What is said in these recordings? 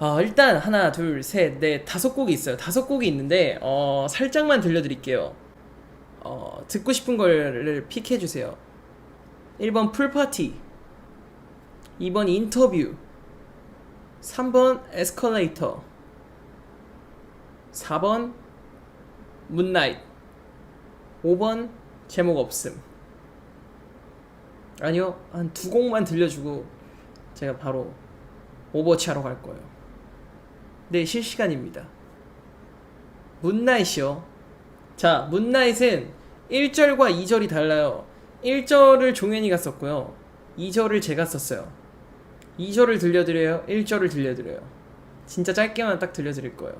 어, 일단 하나, 둘, 셋, 넷, 다섯 곡이 있어요. 다섯 곡이 있는데 어, 살짝만 들려드릴게요. 어, 듣고 싶은 거를 픽해 주세요. 1번 풀파티 2번 인터뷰 3번 에스컬레이터 4번 문나잇 5번 제목 없음 아니요 한 두 곡만 들려주고 제가 바로 오버워치 하러 갈 거예요 네 실시간입니다. 문나잇이요. 자 문나잇은 1절과 2절이 달라요. 1절을 종현이가 썼고요. 2절을 제가 썼어요. 2절을 들려드려요? 1절을 들려드려요. 진짜 짧게만 딱 들려드릴 거예요.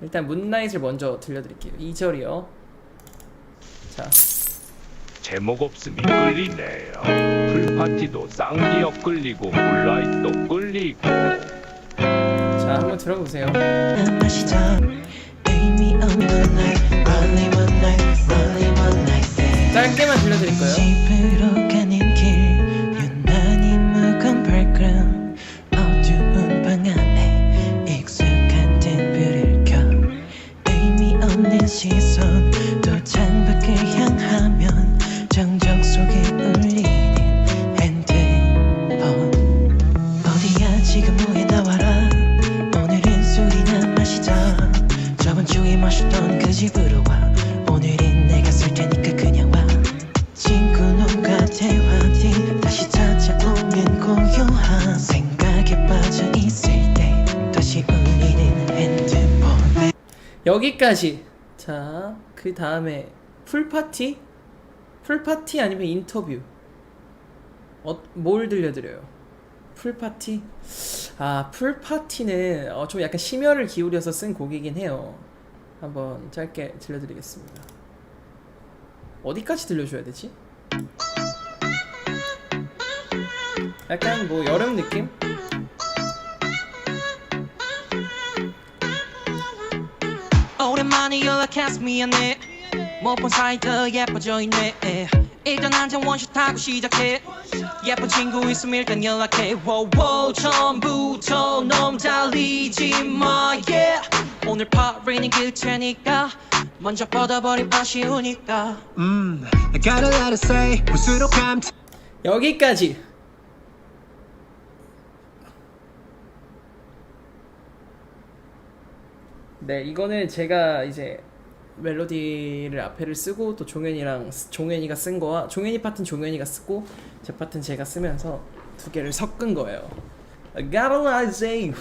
일단 문나잇을 먼저 들려드릴게요. 2절이요. 자. 제목 없음이 끌리네요. 풀파티도 쌍기역 끌리고 물라이트도 끌리고 자 한번 들어보세요 짧게만 들려드릴 거예요 여기까지. 자 그 다음에 풀파티? 풀파티 아니면 인터뷰? 어, 뭘 들려드려요? 풀파티? 아 풀파티는 어, 좀 약간 심혈을 기울여서 쓴 곡이긴 해요. 한번 짧게 들려드리겠습니다. 어디까지 들려줘야 되지? 약간 뭐 여름 느낌 오랜만에 연락해서 미안해 못 본 사이 더 예뻐져 있네 일단 한잔 원샷 하고 시작해 예쁜 친구 있으면 일단 연락해 워워 처음부터 놈 달리지 마 yeah. 오늘 파리는 그체니까 먼저 뻗어버린 아쉬우니까 Mm, I got a lot to say. 부스럭함 여기까지. 네, 이거는 제가 이제 멜로디를 앞에를 쓰고 또 종현이랑 쓰- 종현이가 쓴 거와 종현이 파트는 종현이가 쓰고 제 파트는 제가 쓰면서 두 개를 섞은 거예요. I got a lot to say.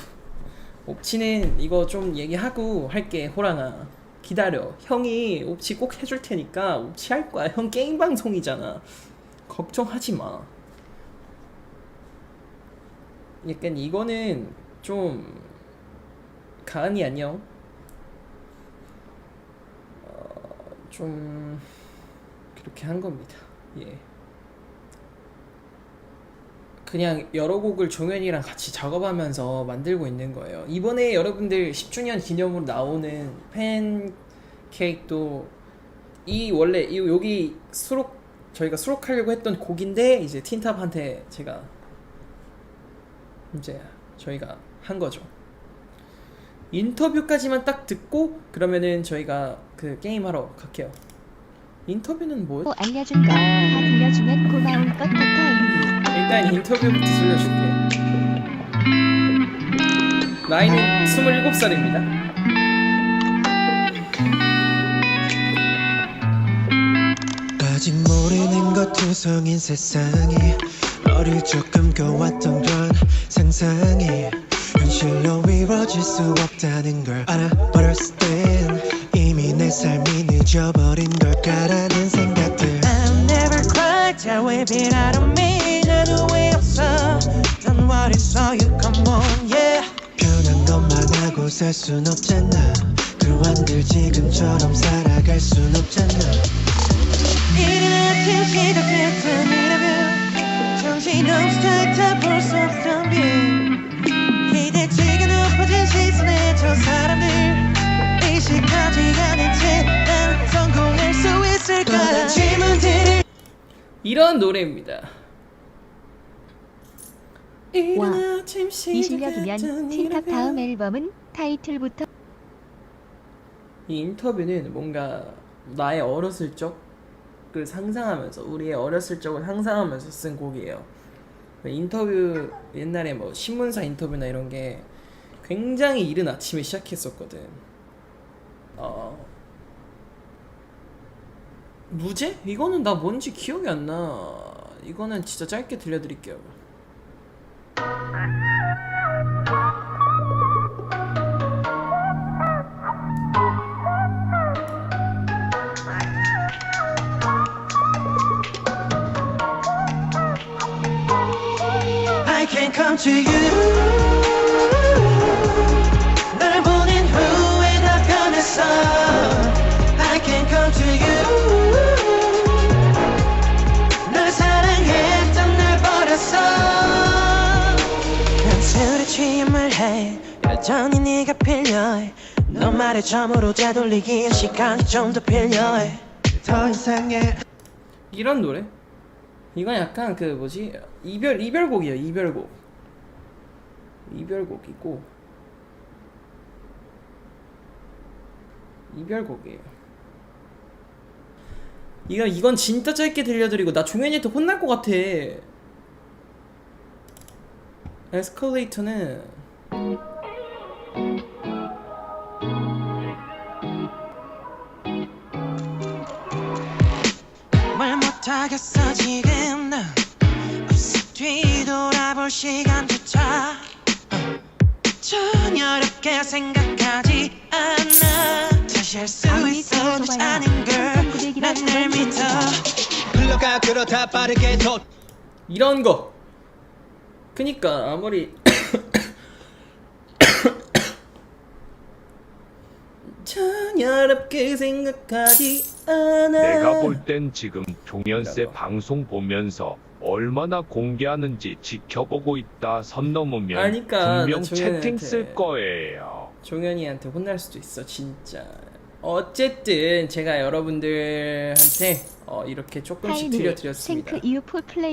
옵치는 이거 좀 얘기하고 할게 호랑아. 기다려. 형이 옵치 꼭 해줄 테니까 옵치 할 거야. 형 게임 방송이잖아. 걱정하지 마. 약간 이거는 좀 가은이 안녕 어, 좀 그렇게 한 겁니다 예 그냥 여러 곡을 종현이랑 같이 작업하면서 만들고 있는 거예요. 이번에 여러분들 10주년 기념으로 나오는 팬케이크도 이 원래 이 여기 수록 저희가 수록하려고 했던 곡인데 이제 틴탑한테 제가 이제 저희가 한 거죠. 인터뷰까지만 딱 듣고 그러면은 저희가 그 게임 하러 갈게요. 인터뷰는 뭐였? 또 알려준 거 다 들려주면 고마울 것 같아 일단 인터뷰부터 들려줄게. 나이는 27살입니다. 아직 모르는 것 투성인 세상이 어릴 적 꿈꿔왔던 건 상상이 현실로 이루어질 수 없다는 걸 알아 어렸을 땐 이미 내 삶이 늦어버린 걸까라는 생각들. I'll never cry we been out of me 나도 왜 없어 Don't worry so you come on yeah. 편한 것만 하고 살 순 없잖아. 그완들 지금처럼 살아갈 순 없잖아. 이른 아침 시작했던 인터뷰 정신없이 다 볼수 없던 뷰 이런 노래입니다. 아침 이 실력이면 틴탑 다음 앨범은 타이틀부터 이 인터뷰는 뭔가 나의 어렸을 적을 상상하면서 우리의 어렸을 적을 상상하면서 쓴 곡이에요. 인터뷰 옛날에 뭐 신문사 인터뷰나 이런 게 굉장히 이른 아침에 시작했었거든. 어 무제? 이거는 나 뭔지 기억이 안 나. 이거는 진짜 짧게 들려드릴게요. I can come to you 필요해. 너 말에 점으로 되돌리기엔 시간이 좀 더 필요해. 더 이상의 이런 노래? 이건 약간 그 뭐지? 이별 이별곡이에요 이별곡. 이별곡이고. 이별곡이에요. 이건 이건 진짜 짧게 들려드리고 나 종현이한테 혼날 것 같아. 에스컬레이터는 말 못하겠어 지금 난 없어 뒤돌아볼 시간조차. 어. 전혀 어렵게 생각하지 않아. 다시 할 수 아무리 있어도 들어봐야 아는 삼성고백이라 걸난날 저건 믿어. 진짜. 흘러가 그렇다 빠르게 더. 이런 거. 그니까 아무리 전혀 어렵게 생각하지 않아 내가 볼 땐 지금 종현세 이라고. 방송 보면서 얼마나 공개하는지 지켜보고 있다 선 넘으면 아니까, 분명 나 채팅 종현이한테. 쓸 거예요. 종현이한테 혼날 수도 있어 진짜 어쨌든 제가 여러분들한테 어, 이렇게 조금씩 타이틀 들려드렸습니다 생크 이후 풀 플레이